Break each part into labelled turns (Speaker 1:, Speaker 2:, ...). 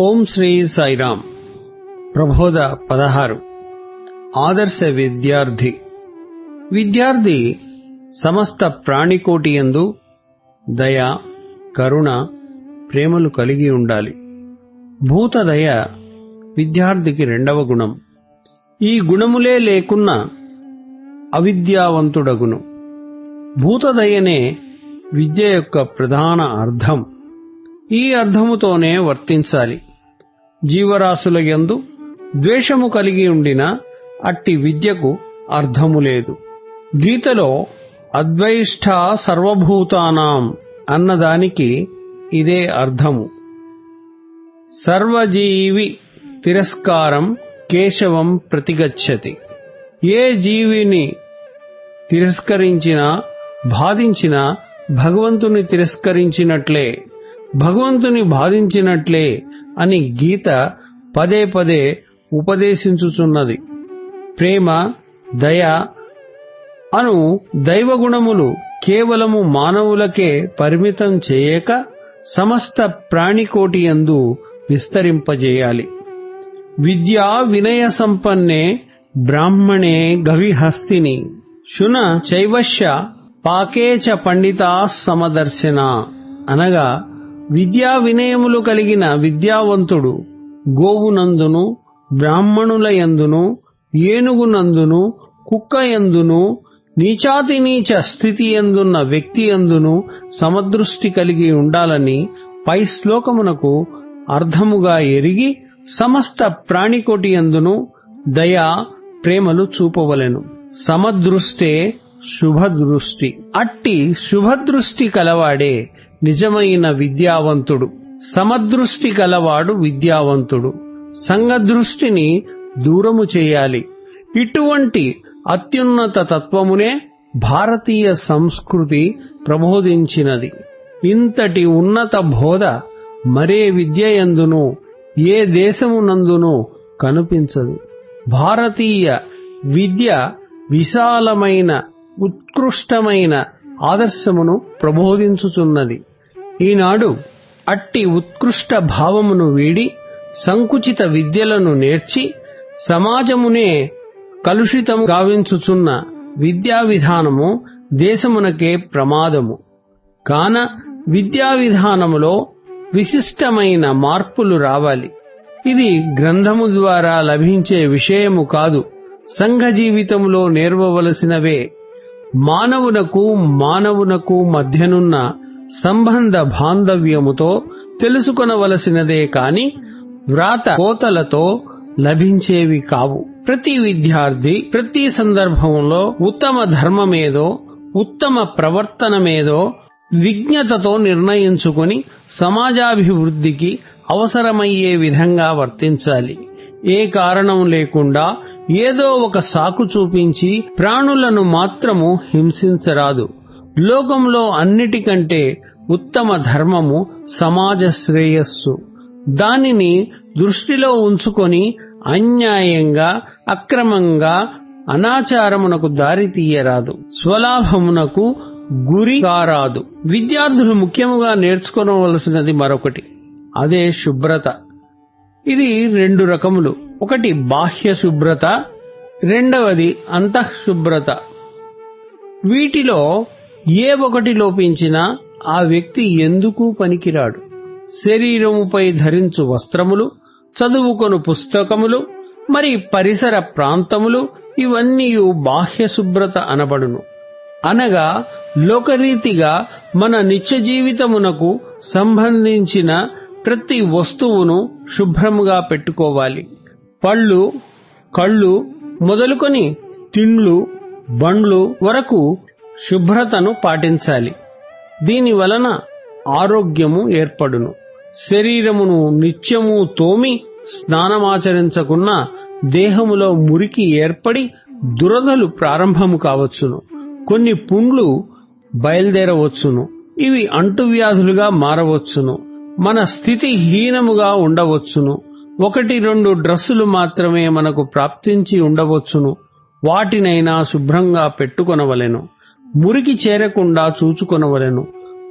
Speaker 1: ఓం శ్రీ సాయిరామ్. ప్రబోధ పదహారు. ఆదర్శ విద్యార్థి. విద్యార్థి సమస్త ప్రాణికోటి యందు దయ కరుణ ప్రేమలు కలిగి ఉండాలి. భూతదయ విద్యార్థికి రెండవ గుణం. ఈ గుణములే లేకున్నా అవిద్యావంతుడగును. భూతదయనే విద్య యొక్క ప్రధాన అర్థం. ఈ అర్థముతోనే వర్తించాలి. జీవరాశుల యందు ద్వేషము కలిగి ఉండిన అట్టి విద్యకు అర్థము లేదు. గీతలో అద్వైష్ట సర్వభూతానాం అన్నదానికి ఇదే అర్థము. సర్వజీవి తిరస్కారం కేశవం ప్రతిగచ్చతి. ఏ జీవిని తిరస్కరించినా బాధించినా భగవంతుని తిరస్కరించినట్లే భగవంతుని బాధించినట్లే అని గీత పదే పదే ఉపదేశించుచున్నది. ప్రేమ దయ అను దైవగుణములు కేవలము మానవులకే పరిమితం చేయక సమస్త ప్రాణికోటి యందు విస్తరింపజేయాలి. విద్యా వినయ సంపన్నే బ్రాహ్మణే గవిహస్తిని. శున చైవశ్య పాకేచ పండితా సమదర్శన అనగా విద్యా వినయములు కలిగిన విద్యావంతుడు గోవునందును బ్రాహ్మణుల యందును ఏనుగునందును కుక్క యందును నీచాతి నీచ స్థితి ఎందున్న వ్యక్తి ఎందును సమదృష్టి కలిగి ఉండాలని పై శ్లోకమునకు అర్థముగా ఎరిగి సమస్త ప్రాణికోటి ఎందును దయా ప్రేమలు చూపవలెను. సమదృష్టే శుభదృష్టి. అట్టి శుభదృష్టి కలవాడే నిజమైన విద్యావంతుడు. సమదృష్టి కలవాడు విద్యావంతుడు. సంగదృష్టిని దూరము చేయాలి. ఇటువంటి అత్యున్నత తత్వమునే భారతీయ సంస్కృతి ప్రబోధించినది. ఇంతటి ఉన్నత బోధ మరే విద్య ఎందునూ ఏ దేశమునందునూ కనిపించదు. భారతీయ విద్య విశాలమైన ఉత్కృష్టమైన ఆదర్శమును ప్రబోధించుచున్నది. ఈనాడు అట్టి ఉత్కృష్ట భావమును వీడి సంకుచిత విద్యలను నేర్చి సమాజమునే కలుషితం గావించుచున్న విద్యా విధానము దేశమునకే ప్రమాదము. కాన విద్యా విధానములో విశిష్టమైన మార్పులు రావాలి. ఇది గ్రంథము ద్వారా లభించే విషయము కాదు సంఘ జీవితంలో నేర్వవలసినవే. మానవునకు మానవునకు మధ్యనున్న సంబంధ బాంధవ్యముతో తెలుసుకొనవలసినదే కాని వ్రాత కోతలతో లభించేవి కావు. ప్రతి విద్యార్థి ప్రతి సందర్భంలో ఉత్తమ ధర్మమేదో ఉత్తమ ప్రవర్తనమేదో విజ్ఞతతో నిర్ణయించుకుని సమాజాభివృద్ధికి అవసరమయ్యే విధంగా వర్తించాలి. ఏ కారణం లేకుండా ఏదో ఒక సాకు చూపించి ప్రాణులను మాత్రము హింసించరాదు. లోకంలో అన్నిటికంటే ఉత్తమ ధర్మము సమాజ శ్రేయస్సు. దానిని దృష్టిలో ఉంచుకొని అన్యాయంగా అక్రమంగా అనాచారమునకు దారి తీయరాదు. స్వలాభమునకు గురి కారాదు. విద్యార్థులు ముఖ్యముగా నేర్చుకోవలసినది మరొకటి. అదే శుభ్రత. ఇది రెండు రకములు. ఒకటి బాహ్య శుభ్రత రెండవది అంతఃశుభ్రత. వీటిలో ఏ ఒకటి లోపించినా ఆ వ్యక్తి ఎందుకు పనికిరాడు? శరీరముపై ధరించు వస్త్రములు చదువుకొను పుస్తకములు మరి పరిసర ప్రాంతములు ఇవన్నీ బాహ్య శుభ్రత అనబడును. అనగా లోకరీతిగా మన నిత్య జీవితమునకు సంబంధించిన ప్రతి వస్తువును శుభ్రముగా పెట్టుకోవాలి. పళ్ళు కళ్ళు మొదలుకొని తిండ్లు బండ్లు వరకు శుభ్రతను పాటించాలి. దీని వలన ఆరోగ్యము ఏర్పడును. శరీరమును నిత్యము తోమి స్నానమాచరించకున్నా దేహములో మురికి ఏర్పడి దురదలు ప్రారంభము కావచ్చును. కొన్ని పుండ్లు బయలుదేరవచ్చును. ఇవి అంటువ్యాధులుగా మారవచ్చును. మన స్థితి హీనముగా ఉండవచ్చును. ఒకటి రెండు డ్రస్సులు మాత్రమే మనకు ప్రాప్తించి ఉండవచ్చును. వాటినైనా శుభ్రంగా పెట్టుకొనవలెను. మురికి చేరకుండా చూచుకొనవలెను.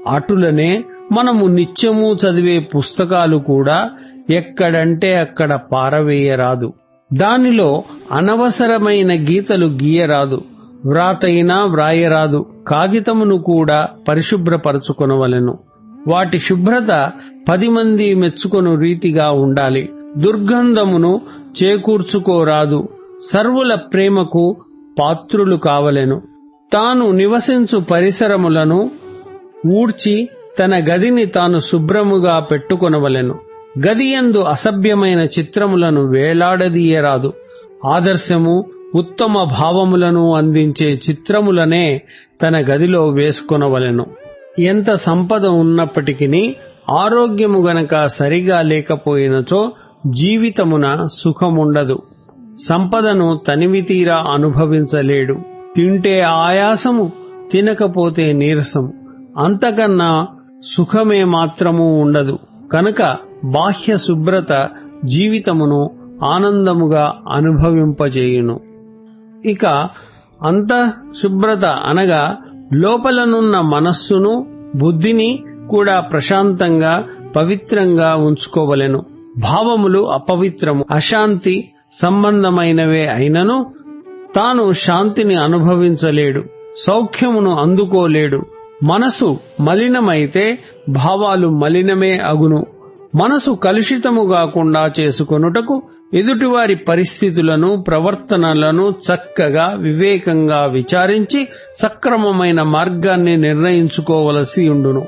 Speaker 1: అటులనే మనము నిత్యము చదివే పుస్తకాలు కూడా ఎక్కడంటే అక్కడ పారవేయరాదు. దానిలో అనవసరమైన గీతలు గీయరాదు. వ్రాతైనా వ్రాయరాదు. కాగితమును కూడా పరిశుభ్రపరచుకొనవలెను. వాటి శుభ్రత పది మంది మెచ్చుకొను రీతిగా ఉండాలి. దుర్గంధమును చేకూర్చుకోరాదు. సర్వుల ప్రేమకు పాత్రులు కావలెను. తాను నివసించు పరిసరములను ఊడ్చి తన గదిని తాను శుభ్రముగా పెట్టుకొనవలెను. గదియందు అసభ్యమైన చిత్రములను వేలాడదీయరాదు. ఆదర్శము ఉత్తమ భావములను అందించే చిత్రములనే తన గదిలో వేసుకొనవలెను. ఎంత సంపద ఉన్నప్పటికీ ఆరోగ్యము గనక సరిగా లేకపోయినచో జీవితమున సుఖముండదు. సంపదను తనివితీరా అనుభవించలేడు. తింటే ఆయాసము తినకపోతే నీరసము. అంతకన్నా సుఖమే మాత్రము ఉండదు. కనుక బాహ్య శుభ్రత జీవితమును ఆనందముగా అనుభవింపజేయును. ఇక అంత శుభ్రత అనగా లోపలనున్న మనస్సును బుద్ధిని కూడా ప్రశాంతంగా పవిత్రంగా ఉంచుకోవలెను. భావములు అపవిత్రము అశాంతి సంబంధమైనవే అయినను తాను శాంతిని అనుభవించలేడు సౌఖ్యమును అందుకోలేడు. మనసు మలినమైతే భావాలు మలినమే అగును. మనసు కలుషితము కాకుండా చేసుకొనుటకు ఎదుటివారి పరిస్థితులను ప్రవర్తనలను చక్కగా వివేకంగా విచారించి సక్రమమైన మార్గాన్ని నిర్ణయించుకోవలసి ఉండును.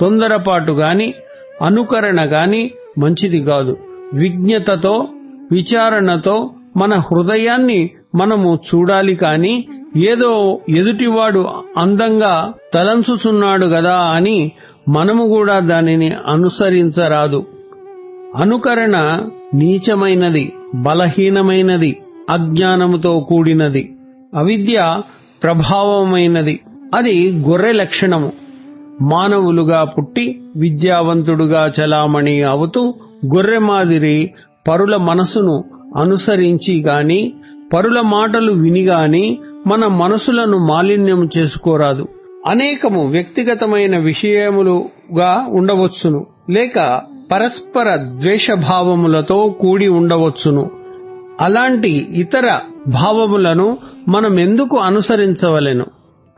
Speaker 1: తొందరపాటు గాని అనుకరణ గాని మంచిది కాదు. విజ్ఞతతో విచారణతో మన హృదయాన్ని మనము చూడాలి కాని ఏదో ఎదుటివాడు అందంగా తలంచుచున్నాడు గదా అని మనము కూడా దానిని అనుసరించరాదు. అనుకరణ నీచమైనది బలహీనమైనది అజ్ఞానముతో కూడినది. అవిద్య ప్రభావమైనది. అది గొర్రె లక్షణము. మానవులుగా పుట్టి విద్యావంతుడుగా చలామణి అవుతూ గొర్రె మాదిరి పరుల మనసును అనుసరించి గాని పరుల మాటలు విని గాని మన మనసులను మాలిన్యం చేసుకోరాదు. అనేకము వ్యక్తిగతమైన విషయములుగా ఉండవచ్చును లేక పరస్పర ద్వేషభావములతో కూడి ఉండవచ్చును. అలాంటి ఇతర భావములను మనం ఎందుకు అనుసరించవలెను?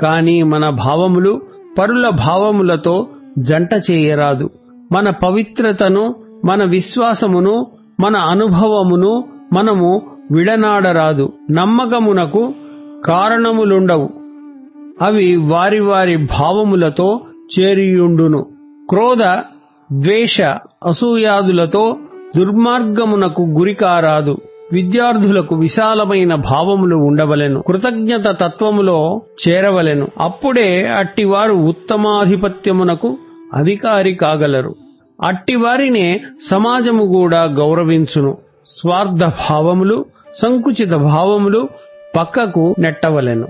Speaker 1: కాని మన భావములు పరుల భావములతో జంట చేయరాదు. మన పవిత్రతను మన విశ్వాసమును మన అనుభవమును మనము విడనాడరాదు. నమ్మకమునకు కారణములుండవు. అవి వారి వారి భావములతో చేరియుండును. క్రోధ ద్వేష అసూయాదులతో దుర్మార్గమునకు గురికారాదు. విద్యార్థులకు విశాలమైన భావములు ఉండవలెను. కృతజ్ఞత తత్వములో చేరవలెను. అప్పుడే అట్టివారు ఉత్తమాధిపత్యమునకు అధికారి కాగలరు. అట్టివారినే సమాజము కూడా గౌరవించును. స్వార్థ భావములు సంకుచిత భావములు పక్కకు నెట్టవలెను.